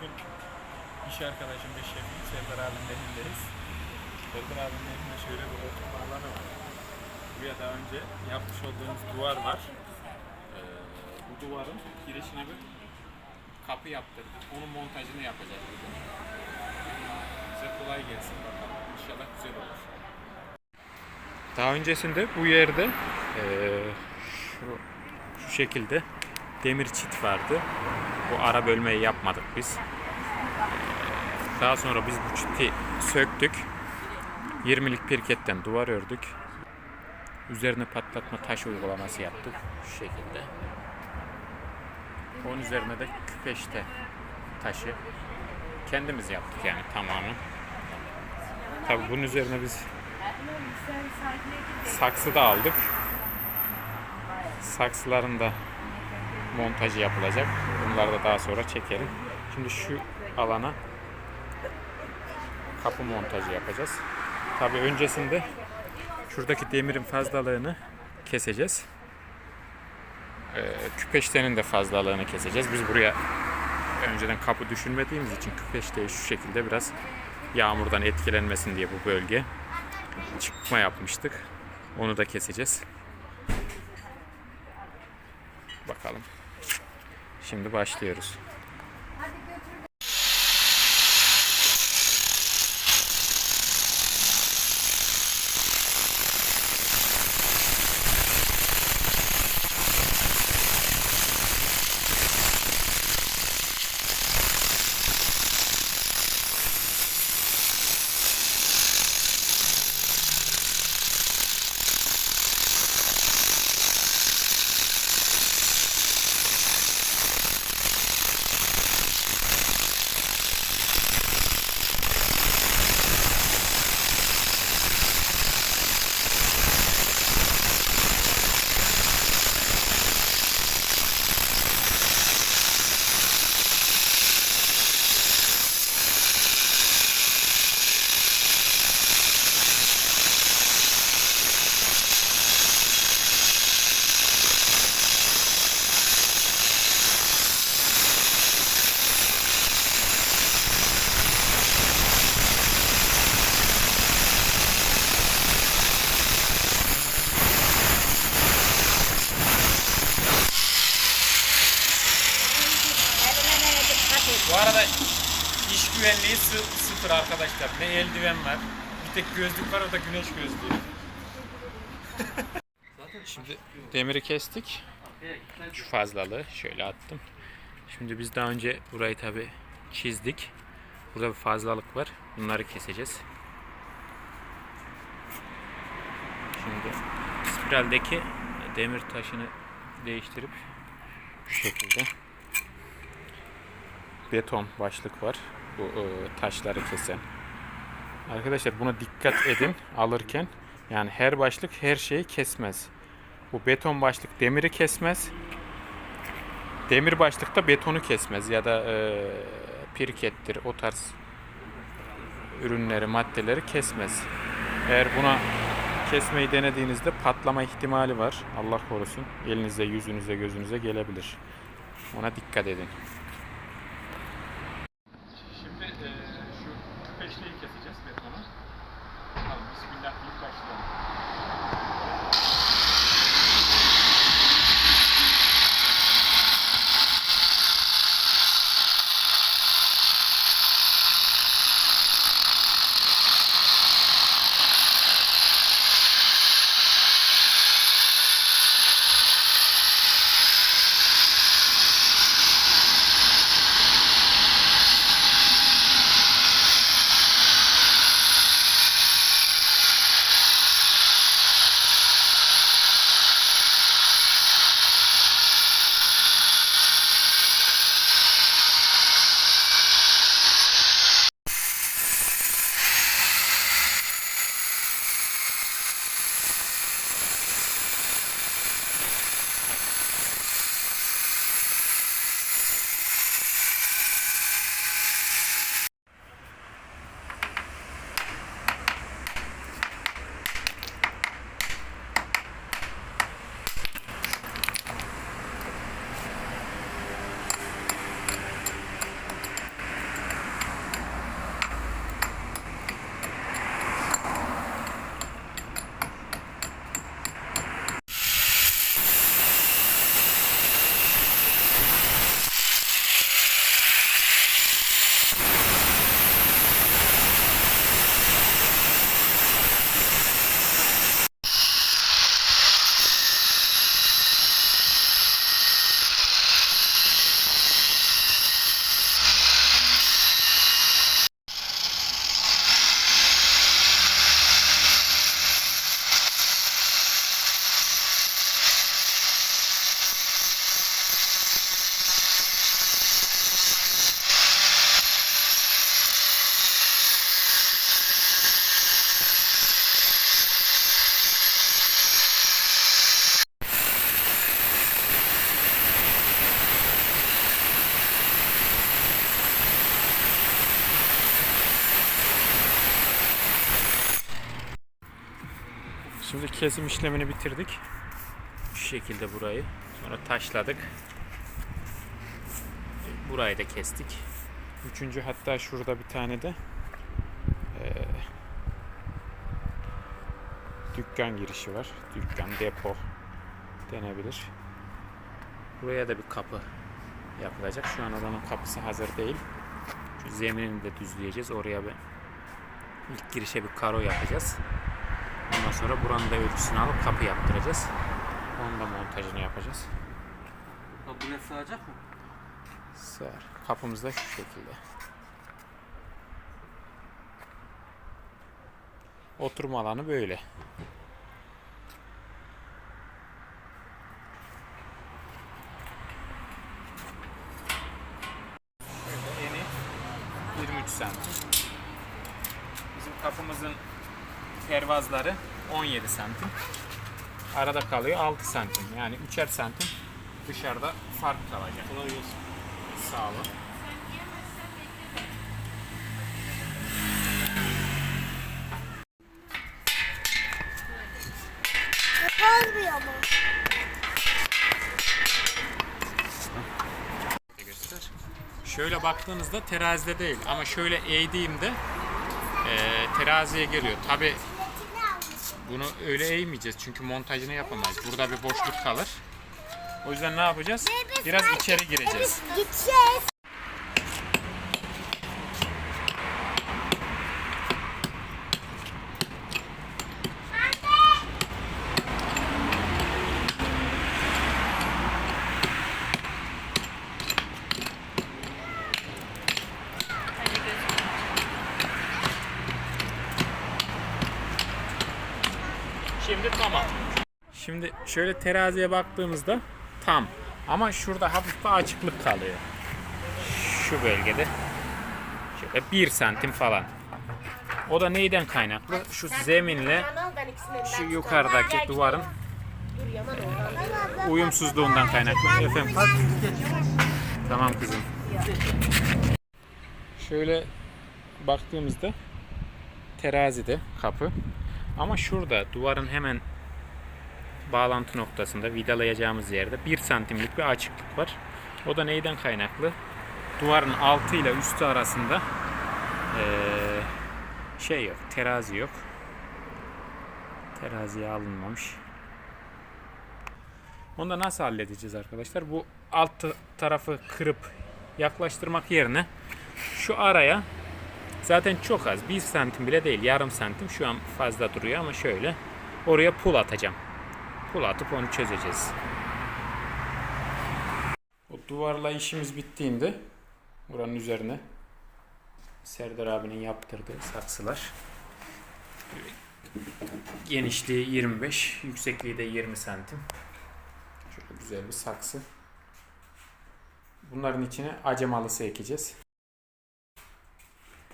bugün iş arkadaşım ve şefim Serdar abinin elindeyiz. Serdar abinin elinde şöyle bir oturma alanı var. Buraya daha önce yapmış olduğumuz duvar var. Ee, bu duvarın girişine bir kapı yaptırdık. Onun montajını yapacağız bugün. Bize kolay gelsin bakalım. İnşallah güzel olur. Daha öncesinde bu yerde eee, şu, şu şekilde demir çit vardı. Bu ara bölmeyi yapmadık biz. Daha sonra biz bu çiti söktük. 20'lik pirketten duvar ördük. Üzerine patlatma taş uygulaması yaptık. Şu şekilde. Onun üzerine de küpeşte taşı kendimiz yaptık yani tamamen. Tabii bunun üzerine biz saksı da aldık. Saksıların da montajı yapılacak. Bunları da daha sonra çekelim. Şimdi şu alana kapı montajı yapacağız. Tabii öncesinde şuradaki demirin fazlalığını keseceğiz. Ee, küpeştenin de fazlalığını keseceğiz. Biz buraya önceden kapı düşünmediğimiz için küpeşteyi şu şekilde biraz yağmurdan etkilenmesin diye bu bölge çıkma yapmıştık. Onu da keseceğiz. Bakalım. Şimdi başlıyoruz. Bu arada iş güvenliği sı- sıfır arkadaşlar. Ne eldiven var. Bir tek gözlük var o da güneş gözlüğü. Şimdi demiri kestik. Şu fazlalığı şöyle attım. Şimdi biz daha önce burayı tabi çizdik. Burada bir fazlalık var. Bunları keseceğiz. Şimdi spiraldeki demir taşını değiştirip şu şekilde beton başlık var. Bu e, taşları kesen. Arkadaşlar buna dikkat edin alırken. Yani her başlık her şeyi kesmez. Bu beton başlık demiri kesmez. Demir başlık da betonu kesmez ya da e, pirkettir o tarz ürünleri, maddeleri kesmez. Eğer buna kesmeyi denediğinizde patlama ihtimali var. Allah korusun. Elinize, yüzünüze, gözünüze gelebilir. Ona dikkat edin. Kesim işlemini bitirdik. Şu şekilde burayı. Sonra taşladık. Burayı da kestik. Üçüncü hatta şurada bir tane de eee, dükkan girişi var. Dükkan, depo denebilir. Buraya da bir kapı yapılacak. Şu an oranın kapısı hazır değil. Şu zeminini de düzleyeceğiz. Oraya bir ilk girişe bir karo yapacağız. Ondan sonra buranın da ölçüsünü alıp kapı yaptıracağız. Onun da montajını yapacağız. Kabine sığacak mı? Sığar. Kapımız da şu şekilde. Oturma alanı böyle. Şöyle eni 23 santim. Bizim kapımızın pervazları 17 santim. Arada kalıyor 6 santim. Yani 3'er santim dışarıda fark kalacak. Kolay gelsin. Sağ olun. Mu? Şöyle baktığınızda terazide değil ama şöyle eğdiğimde eee, teraziye geliyor. Tabi bunu öyle eğmeyeceğiz çünkü montajını yapamayız. Burada bir boşluk kalır. O yüzden ne yapacağız? Biraz içeri gireceğiz. Gideceğiz. Şimdi şöyle teraziye baktığımızda tam. Ama şurada hafif bir açıklık kalıyor. Şu bölgede. Şöyle 1 santim falan. O da neyden kaynaklı? Şu zeminle şu yukarıdaki duvarın uyumsuzluğundan kaynaklı. Efendim Tamam kızım. Şöyle baktığımızda terazide kapı ama şurada duvarın hemen bağlantı noktasında vidalayacağımız yerde 1 santimlik bir açıklık var. O da neyden kaynaklı? Duvarın altı ile üstü arasında eee, şey yok, terazi yok. Teraziye alınmamış. Onu da nasıl halledeceğiz arkadaşlar? Bu alt tarafı kırıp yaklaştırmak yerine şu araya zaten çok az. 1 santim bile değil. Yarım santim şu an fazla duruyor ama şöyle oraya pul atacağım. Pul atıp onu çözeceğiz. O duvarla işimiz bittiğinde buranın üzerine Serdar abinin yaptırdığı saksılar. Genişliği 25, yüksekliği de 20 santim. Şöyle güzel bir saksı. Bunların içine acemalısı ekeceğiz.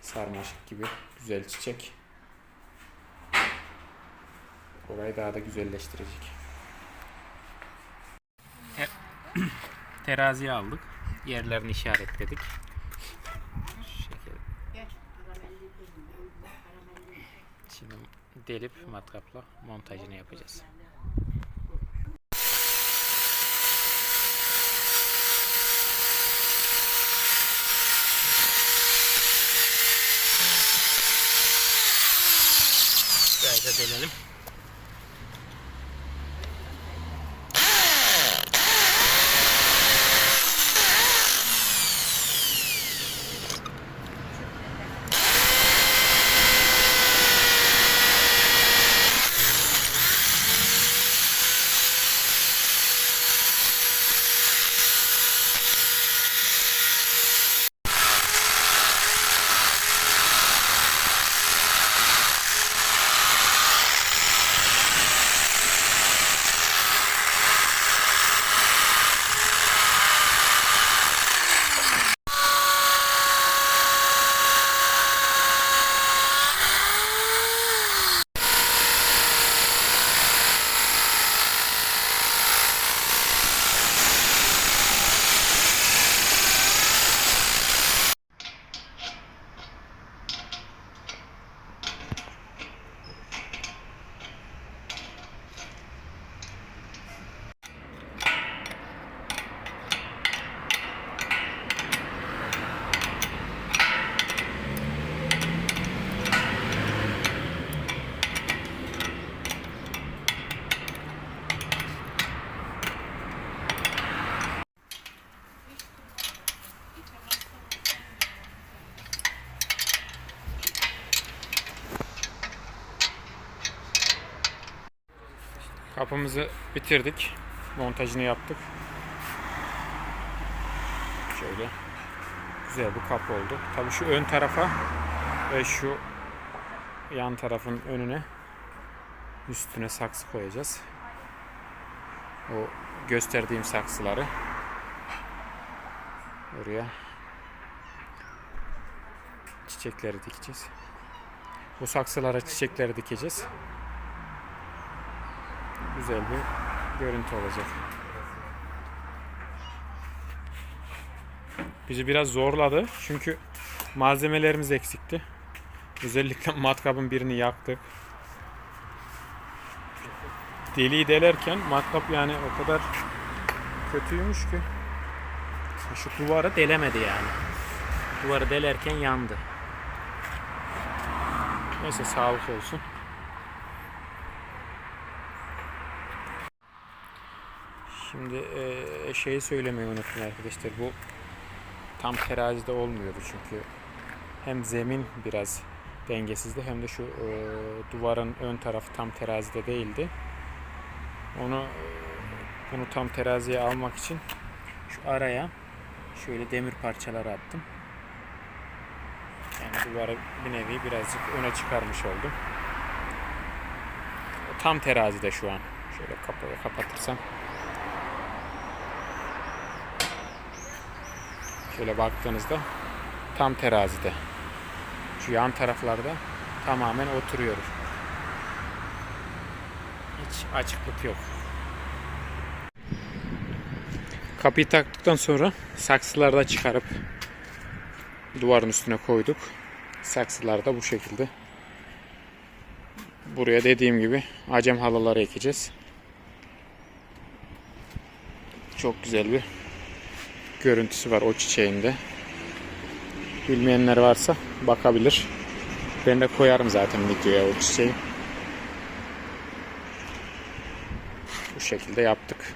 Sarmaşık gibi güzel çiçek. Orayı daha da güzelleştirecek. Teraziye aldık. Yerlerini işaretledik. Şimdi delip matkapla montajını yapacağız. Şurayı da Kapımızı bitirdik. Montajını yaptık. Şöyle. Güzel bir kapı oldu. Tabii şu ön tarafa ve şu yan tarafın önüne üstüne saksı koyacağız. O gösterdiğim saksıları oraya çiçekleri dikeceğiz. Bu saksılara çiçekleri dikeceğiz. Güzel bir görüntü olacak. Bizi biraz zorladı çünkü malzemelerimiz eksikti. Özellikle matkabın birini yaktık. Deliği delerken matkap yani o kadar kötüymüş ki. Şu duvarı delemedi yani. Duvarı delerken yandı. Neyse sağlık olsun. Şimdi eee, şeyi söylemeyi unuttum arkadaşlar. Bu tam terazide olmuyordu çünkü hem zemin biraz dengesizdi hem de şu eee, duvarın ön tarafı tam terazide değildi. Onu eee, bunu tam teraziye almak için şu araya şöyle demir parçaları attım. Yani duvarı bir nevi birazcık öne çıkarmış oldum. Tam terazide şu an. Şöyle kapıyı kapatırsam. Şöyle baktığınızda tam terazide. Şu yan taraflarda tamamen oturuyor. Hiç açıklık yok. Kapıyı taktıktan sonra saksıları da çıkarıp duvarın üstüne koyduk. Saksılar da bu şekilde. Buraya dediğim gibi acem halıları ekeceğiz. Çok güzel bir görüntüsü var o çiçeğinde. Bilmeyenler varsa bakabilir. Ben de koyarım zaten videoya o çiçeği. Bu şekilde yaptık.